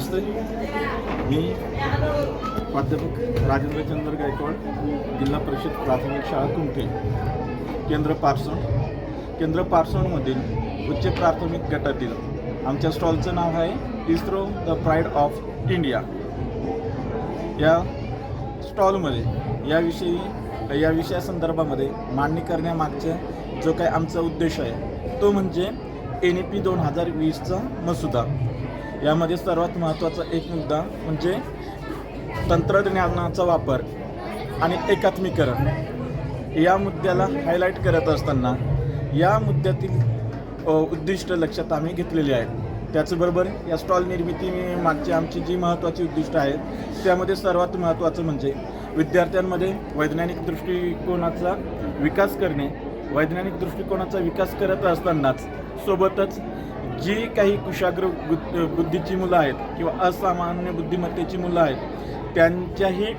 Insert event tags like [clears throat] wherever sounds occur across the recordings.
नमस्ते. मी प्राध्यापक राजेंद्र चंद्र गायकवाड जिल्हा परिषद प्राथमिक शाळा कुमठे केंद्र पारसण. केंद्र पारसणमधील उच्च प्राथमिक गटातील आमच्या स्टॉलचं नाव आहे ISRO the pride of India. या स्टॉलमध्ये याविषयी या विषयासंदर्भामध्ये मांडणी करण्यामागचा जो काही आमचा उद्देश आहे तो म्हणजे एन ई पी दोन हजार वीसचा मसुदा. यामध्ये सर्वात महत्त्वाचा एक मुद्दा म्हणजे तंत्रज्ञानाचा वापर आणि एकात्मीकरण. या मुद्द्याला हायलाईट करत असताना या मुद्द्यातील उद्दिष्ट लक्षात आम्ही घेतलेली आहेत. त्याचबरोबर या स्टॉल निर्मिती मागची आमची जी महत्त्वाची उद्दिष्ट आहेत त्यामध्ये सर्वात महत्त्वाचं म्हणजे विद्यार्थ्यांमध्ये वैज्ञानिक दृष्टिकोनाचा विकास करणे. वैज्ञानिक दृष्टिकोनाचा विकास करत असतानाच सोबतच जी काही कुशाग्र बुद्ध बुद्धीची मुलं आहेत किंवा असामान्य बुद्धिमत्तेची मुलं आहेत त्यांच्याही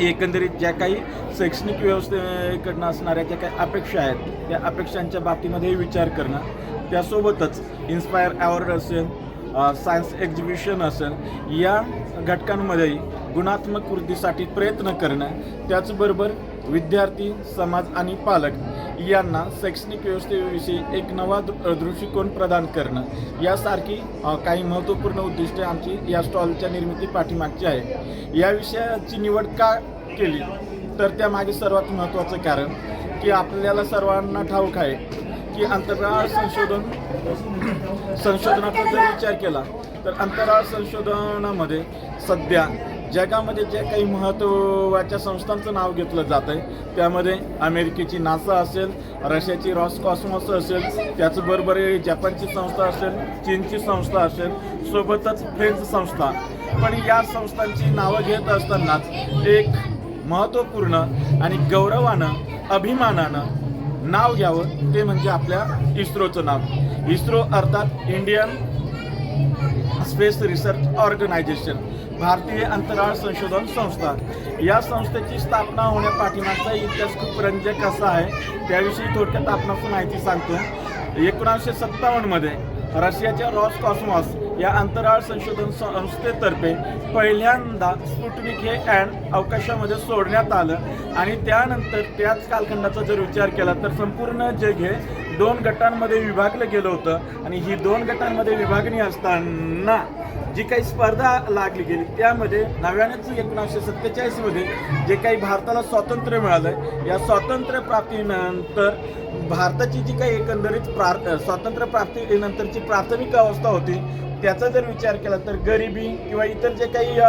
एकंदरीत ज्या काही शैक्षणिक व्यवस्थेकडनं असणाऱ्या ज्या काही अपेक्षा आहेत त्या अपेक्षांच्या बाबतीमध्ये विचार करणं त्यासोबतच इन्स्पायर अवॉर्ड असेल सायन्स एक्झिबिशन असेल या घटकांमध्येही गुणात्मक वृद्धीसाठी प्रयत्न करणं त्याचबरोबर विद्यार्थी समाज आणि पालक यांना शैक्षणिक व्यवस्थेविषयी एक नवा दृ दृष्टिकोन प्रदान करणं. यासारखी काही महत्त्वपूर्ण उद्दिष्टे आमची या स्टॉलच्या निर्मिती पाठीमागची आहे. या विषयाची निवड का केली? तर त्यामागे सर्वात महत्त्वाचं कारण की आपल्याला सर्वांना ठाऊक आहे की अंतराळ संशोधन संशोधनाचा जर विचार केला तर अंतराळ संशोधनामध्ये सध्या जगामध्ये जे काही महत्त्वाच्या संस्थांचं नाव घेतलं जात आहे त्यामध्ये अमेरिकेची नासा असेल रशियाची रॉस कॉस्मॉस असेल त्याचबरोबर जपानची संस्था असेल चीनची संस्था असेल सोबतच फ्रेंच संस्था. पण या संस्थांची नावं घेत असतानाच एक महत्त्वपूर्ण आणि गौरवानं अभिमानानं नाव घ्यावं ते म्हणजे आपल्या इस्रोचं नाव. इस्रो अर्थात इंडियन स्पेस रिसर्च ऑर्गनायझेशन भारतीय अंतराळ संशोधन संस्था. या संस्थेची स्थापना होण्यापाठीमागचा इतिहास खूप रंजक असा आहे. त्याविषयी थोडक्यात आपणास माहिती सांगतो. एकोणासशे सत्तावन्नमध्ये रशियाच्या रॉस कॉस्मॉस या अंतराळ संशोधन संस्थेतर्फे पहिल्यांदा स्पुटनिक हे अँड अवकाशामध्ये सोडण्यात आलं आणि त्यानंतर त्याच कालखंडाचा जर विचार केला तर संपूर्ण जग हे दोन गटांमध्ये विभागलं गेलं होतं आणि ही दोन गटांमध्ये विभागणी असताना जी काही स्पर्धा लागली गेली त्यामध्ये नव्यानेच एकोणीसशे सत्तेचाळीसमध्ये जे काही भारताला स्वातंत्र्य मिळालं या स्वातंत्र्य प्राप्तीनंतर भारताची जी काही एकंदरीत प्रार स्वातंत्र्य प्राप्तीनंतरची प्राथमिक अवस्था होती त्याचा जर विचार केला तर गरिबी किंवा इतर जे काही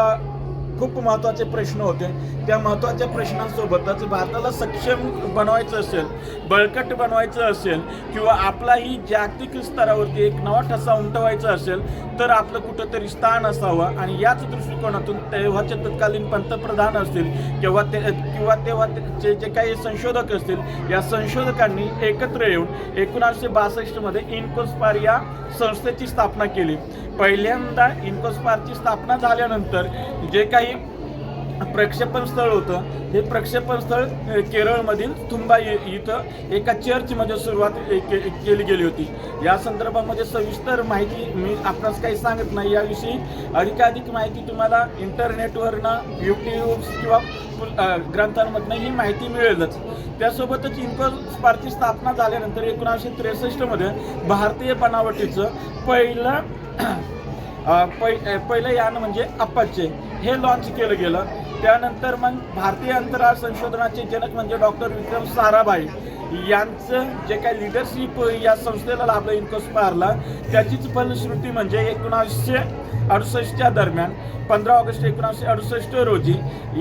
खूप महत्त्वाचे प्रश्न होते. त्या महत्त्वाच्या प्रश्नांसोबतच भारताला सक्षम बनवायचं असेल बळकट बनवायचं असेल किंवा आपलाही जागतिक स्तरावरती एक नवा ठसा उमटवायचा असेल तर आपलं कुठंतरी स्थान असावं. आणि याच दृष्टिकोनातून तेव्हाचे तत्कालीन पंतप्रधान असतील किंवा ते किंवा तेव्हाचे जे काही संशोधक असतील या संशोधकांनी एकत्र येऊन एकोणीसशे बासष्टमध्ये इन्कोस्पार या संस्थेची स्थापना केली. पहिल्यांदा इन्कोस्पारची स्थापना झाल्यानंतर जे काही प्रक्षेपण स्थळ होतं. हे प्रक्षेपण स्थळ केरळमधील तुंबा इथं एका चर्चमध्ये सुरुवात के- केली गेली होती. या संदर्भामध्ये सविस्तर माहिती मी आपणास काही सांगत नाही. याविषयी अधिकाधिक माहिती तुम्हाला इंटरनेटवरनं यूट्यूब किंवा ग्रंथांमधनं ही माहिती मिळेलच. त्यासोबतच इन्कोस्पारची स्थापना झाल्यानंतर एकोणीसशे त्रेसष्टमध्ये भारतीय बनावटीचं पहिलं पै पहिलं यान म्हणजे अप्पाचे हे लॉन्च केलं गेलं. त्यानंतर मग भारतीय अंतराळ संशोधनाचे जनक म्हणजे डॉक्टर विक्रम साराभाई यांचं जे काही लिडरशिप या संस्थेला लाभलं इन्कोस्पारला त्याचीच फलश्रुती म्हणजे एकोणासशे अडुसष्टच्या दरम्यान पंधरा ऑगस्ट एकोणीसशे अडुसष्ट रोजी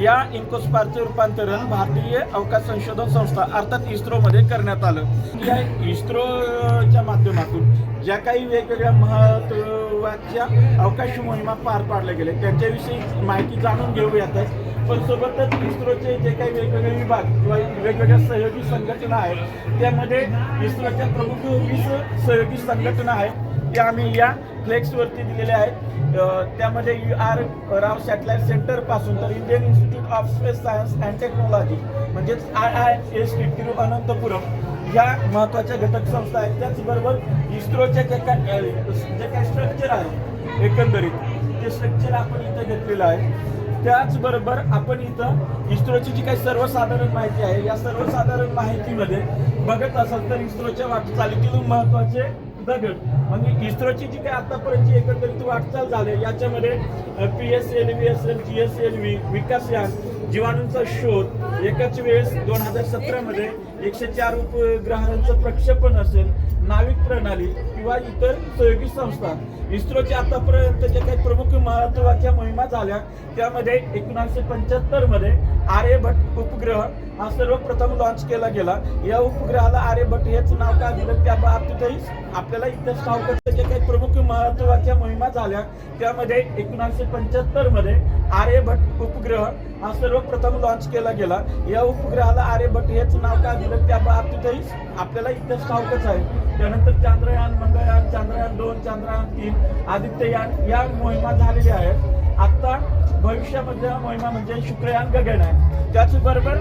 या इन्कोस्पारचं रूपांतरण भारतीय अवकाश संशोधन संस्था अर्थात इस्रोमध्ये करण्यात आलं. या इस्रोच्या माध्यमातून ज्या काही वेगवेगळ्या महत्त्वाच्या अवकाश मोहिमा पार पाडल्या गेल्या त्यांच्याविषयी माहिती जाणून घेऊयातच पण सोबतच इस्रोचे जे काही वेगवेगळे विभाग किंवा वेगवेगळ्या सहयोगी संघटना आहेत त्यामध्ये इस्रोच्या प्रमुख वीस सहयोगी संघटना आहेत त्या आम्ही या फ्लेक्सवरती दिलेल्या आहेत. त्यामध्ये यू आर राव सॅटेलाइट सेंटरपासून तर Indian Institute of Space Science and Technology म्हणजेच I I S T Thiruvananthapuram ह्या महत्त्वाच्या घटक संस्था आहेत. त्याचबरोबर इस्रोच्या जे काय जे काय स्ट्रक्चर आहे एकंदरीत ते स्ट्रक्चर आपण इथं घेतलेलं आहे. त्याचबरोबर आपण इथं इस्रोची जी काही सर्वसाधारण माहिती आहे या सर्वसाधारण माहितीमध्ये बघत असाल तर इस्रोच्या वाटचालीतील महत्त्वाचे दगड. म्हणजे इस्रोची जी काही आतापर्यंतची एकंदरीत वाटचाल झाली याच्यामध्ये P S L V S L G S L V विकासयान जीवाणूंचा शोध एकाच वेळेस दोन हजार सतरामध्ये एकशे चार उपग्रहांचं प्रक्षेपण असेल नाविक प्रणाली किंवा इतर सहयोगी संस्था. इस्रोच्या आतापर्यंत जे काही प्रमुख महत्त्वाच्या मोहिमा झाल्या त्यामध्ये एकोणीसशे पंच्याहत्तरमध्ये आर्यभट्ट उपग्रह हा सर्वप्रथम लॉन्च केला गेला. या उपग्रहाला आर्यभट्ट हेच नाव का दिलं? त्या बाबतीतही आपल्याला इतिहास ठाऊक प्रमुख महत्त्वाच्या मोहिमा झाल्या. त्यामध्ये एकोणीसशे पंच्याहत्तरमध्ये आर्यभट्ट उपग्रह हा सर्वप्रथम लॉन्च केला गेला. या उपग्रहाला आर्यभट्ट हेच नाव का दिलं? त्या बाबतीतही आपल्याला इतिहास ठाऊकच आहे. त्यानंतर चांद्रयान मंगळयान चांद्रयान दोन चांद्रयान तीन आदित्ययान या मोहिमा झालेल्या आहेत. आता भविष्यामध्ये मोहिमा म्हणजे शुक्रयान गगन आहे. त्याचबरोबर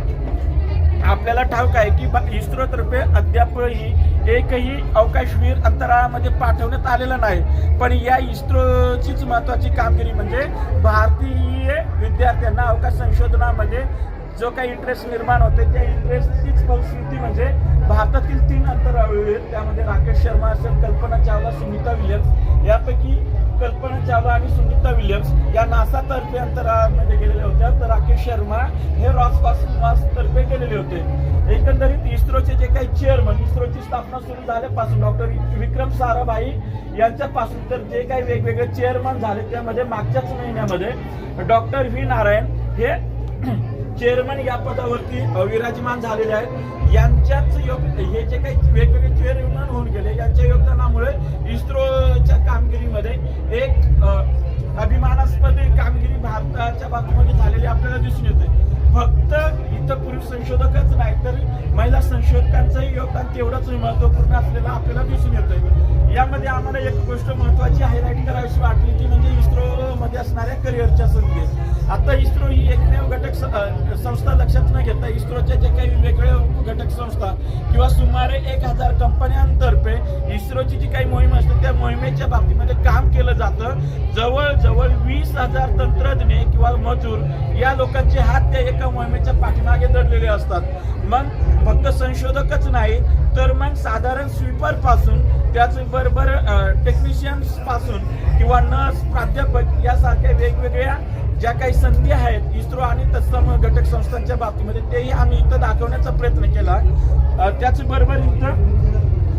आपल्याला ठाऊक आहे की बा- इस्रोतर्फे अद्यापही एकही अवकाशवीर अंतराळामध्ये पाठवण्यात आलेला नाही. पण या इस्रोचीच महत्वाची कामगिरी म्हणजे भारतीय विद्यार्थ्यांना अवकाश संशोधनामध्ये जो काही इंटरेस्ट निर्माण होते त्या इंटरेस्टचीच परिस्थिती म्हणजे भारतातील तीन अंतराळवीर त्यामध्ये राकेश शर्मा असेल कल्पना चावला सुनीता विलियम्स यापैकी कल्पना चावला आणि सुनीता विल्यम्स या नासा तर्फे अंतराळामध्ये गेलेल्या होत्या. तर राकेश शर्मा हे रॉस तर्फे गेलेले होते. एकंदरीत इस्रोचे जे काही चेअरमन इस्रोची स्थापना सुरू झाल्यापासून डॉक्टर विक्रम साराभाई यांच्यापासून तर जे काही वेगवेगळे चेअरमन झाले त्यामध्ये मागच्याच महिन्यामध्ये डॉक्टर व्ही नारायण हे चेअरमन या पदावरती विराजमान झालेले आहेत. यांच्याच योग हे जे काही वेगवेगळे चेअरमन होऊन गेले यांच्या योगदानामुळे इस्रोच्या कामगिरीमध्ये एक अभिमानास्पद कामगिरी भारताच्या बाजूमध्ये झालेली आपल्याला दिसून येते. फक्त इथं पुरुष संशोधकच नाही तर महिला संशोधकांचंही योगदान तेवढंच महत्त्वपूर्ण असलेलं आपल्याला दिसून येतंय. यामध्ये आम्हाला एक गोष्ट महत्वाची हायलाईट करावीशी वाटली ती म्हणजे इस्रोमध्ये असणाऱ्या करिअरच्या संधी. आता इस्रो ही एकमेव घटक संस्था लक्षात न घेता इस्रोच्या जे काही वेगवेगळ्या घटक संस्था किंवा सुमारे एक हजार कंपन्यांतर्फे इस्रोची जी काही मोहीम असते त्या मोहिमेच्या बाबतीमध्ये काम केलं जातं. जवळजवळ वीस हजार तंत्रज्ञ किंवा मजूर या लोकांचे हात त्या एका मोहिमेच्या पाठीमागे दडलेले असतात. मग फक्त संशोधकच नाही तर मग साधारण स्वीपरपासून त्याचबरोबर टेक्निशियन्सपासून किंवा नर्स प्राध्यापक यासारख्या वेगवेगळ्या ज्या काही संधी आहेत इस्रो आणि तत्सम घटक संस्थांच्या बाबतीमध्ये तेही आम्ही इथं दाखवण्याचा प्रयत्न केला. त्याचबरोबर इथं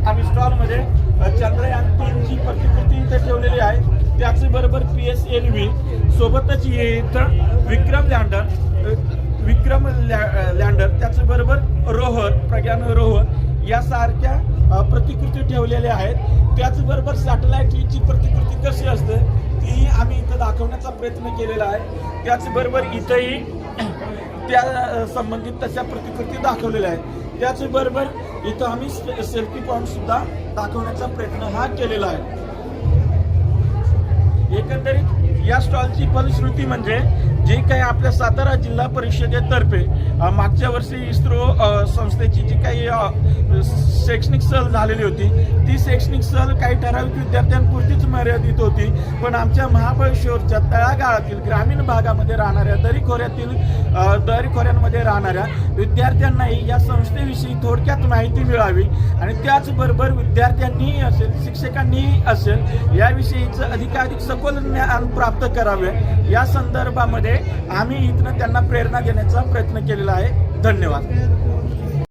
आम्ही स्टॉलमध्ये चंद्रयान तीनची प्रतिकृती इथं ठेवलेली आहे. त्याचबरोबर पी एस एल व्ही सोबतच हे इथं विक्रम लँडर विक्रम लॅ- लँडर त्याचबरोबर रोहर प्रज्ञान रोहर यासारख्या प्रतिकृती ठेवलेल्या आहेत. त्याचबरोबर सॅटेलाइटची प्रतिकृती कशी असते ती आम्ही इथं दाखवण्याचा प्रयत्न केलेला आहे. त्याचबरोबर इथंही [clears throat] त्या संबंधित तशा प्रतिकृती दाखवलेल्या आहेत. त्याचबरोबर इथं आम्ही सेल्फी पॉईंटसुद्धा दाखवण्याचा प्रयत्न हा केलेला आहे. एकंदरीत या स्टॉलची फलश्रुती म्हणजे जे काही आपल्या सातारा जिल्हा परिषदेतर्फे मागच्या वर्षी इस्रो संस्थेची जी काही शैक्षणिक सहल झालेली होती ती शैक्षणिक सहल काही ठराविक विद्यार्थ्यांपुरतीच मर्यादित होती. पण आमच्या महाबळेश्वरच्या तळागाळातील ग्रामीण भागामध्ये राहणाऱ्या दरीखोऱ्यातील दरीखोऱ्यांमध्ये राहणाऱ्या विद्यार्थ्यांनाही या संस्थेविषयी थोडक्यात माहिती मिळावी आणि त्याचबरोबर विद्यार्थ्यांनीही असेल शिक्षकांनीही असेल याविषयीचं अधिकाधिक सखोल ज्ञान प्राप्त करावे. या संदर्भामध्ये आम्ही इथनं त्यांना प्रेरणा देण्याचा प्रयत्न केलेला आहे. धन्यवाद.